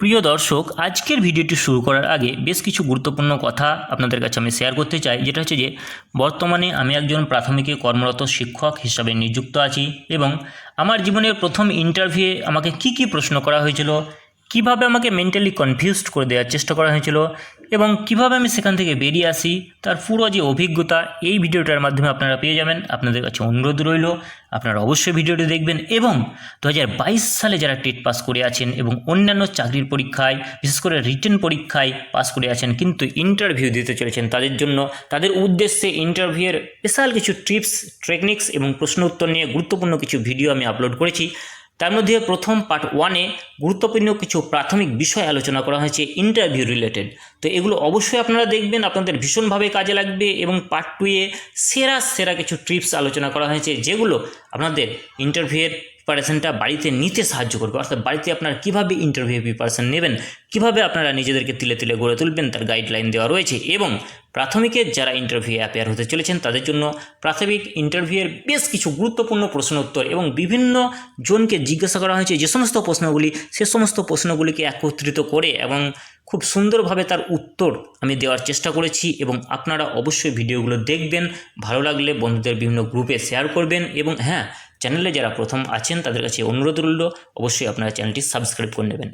প্রিয় দর্শক, আজকের ভিডিওটি শুরু করার আগে বেশ কিছু গুরুত্বপূর্ণ কথা আপনাদের কাছে আমি শেয়ার করতে চাই। যেটা হচ্ছে যে, বর্তমানে আমি একজন প্রাথমিকে কর্মরত শিক্ষক হিসাবে নিযুক্ত আছি এবং আমার জীবনের প্রথম ইন্টারভিউয়ে আমাকে কি কি প্রশ্ন করা হয়েছিল কীভাবে আমাকে মেন্টালি কনফিউজড করে দেওয়ার চেষ্টা করা হয়েছিল এবং কীভাবে আমি সেখান থেকে বেরিয়ে আসি, তার পুরো যে অভিজ্ঞতা, এই ভিডিওটার মাধ্যমে আপনারা পেয়ে যাবেন। আপনাদের কাছে অনুরোধ রইল, আপনারা অবশ্যই ভিডিওটি দেখবেন এবং দু হাজার বাইশ সালে যারা টেট পাস করে আছেন এবং অন্যান্য চাকরির পরীক্ষায়, বিশেষ করে রিটেন পরীক্ষায় পাস করে আছেন কিন্তু ইন্টারভিউ দিতে চলেছেন তাদের জন্য, তাদের উদ্দেশ্যে ইন্টারভিউয়ের স্পেশাল কিছু টিপস টেকনিক্স এবং প্রশ্ন উত্তর নিয়ে গুরুত্বপূর্ণ কিছু ভিডিও আমি আপলোড করেছি। তার মধ্যে প্রথম পার্ট ওয়ানে গুরুত্বপূর্ণ কিছু প্রাথমিক বিষয় আলোচনা করা হয়েছে ইন্টারভিউ রিলেটেড তো এগুলো অবশ্যই আপনারা দেখবেন, আপনাদের ভীষণভাবে কাজে লাগবে এবং পার্ট টুয়ে সেরা সেরা কিছু ট্রিপস আলোচনা করা হয়েছে, যেগুলো আপনাদের ইন্টারভিউয়ের প্রিপারেশনটা বাড়িতে নিতে সাহায্য করবে। অর্থাৎ বাড়িতে আপনারা কীভাবে ইন্টারভিউ প্রিপারেশন নেবেন, কীভাবে আপনারা নিজেদেরকে তিলে তিলে গড়ে তুলবেন, তার গাইডলাইন দেওয়া রয়েছে এবং প্রাথমিকের যারা ইন্টারভিউ অ্যাপেয়ার হতে চলেছেন, তাদের জন্য প্রাথমিক ইন্টারভিউয়ের বেশ কিছু গুরুত্বপূর্ণ প্রশ্ন উত্তর এবং বিভিন্ন জনকে জিজ্ঞাসা করা হয়েছে যে সমস্ত প্রশ্নগুলি, সে সমস্ত প্রশ্নগুলিকে একত্রিত করে এবং খুব সুন্দরভাবে তার উত্তর আমি দেওয়ার চেষ্টা করেছি এবং আপনারা অবশ্যই ভিডিওগুলো দেখবেন, ভালো লাগলে বন্ধুদের বিভিন্ন গ্রুপে শেয়ার করবেন এবং হ্যাঁ চ্যানেলে যারা প্রথম আছেন, তাদের কাছে অনুরোধ রইল, অবশ্যই আপনারা চ্যানেলটি সাবস্ক্রাইব করে নেবেন।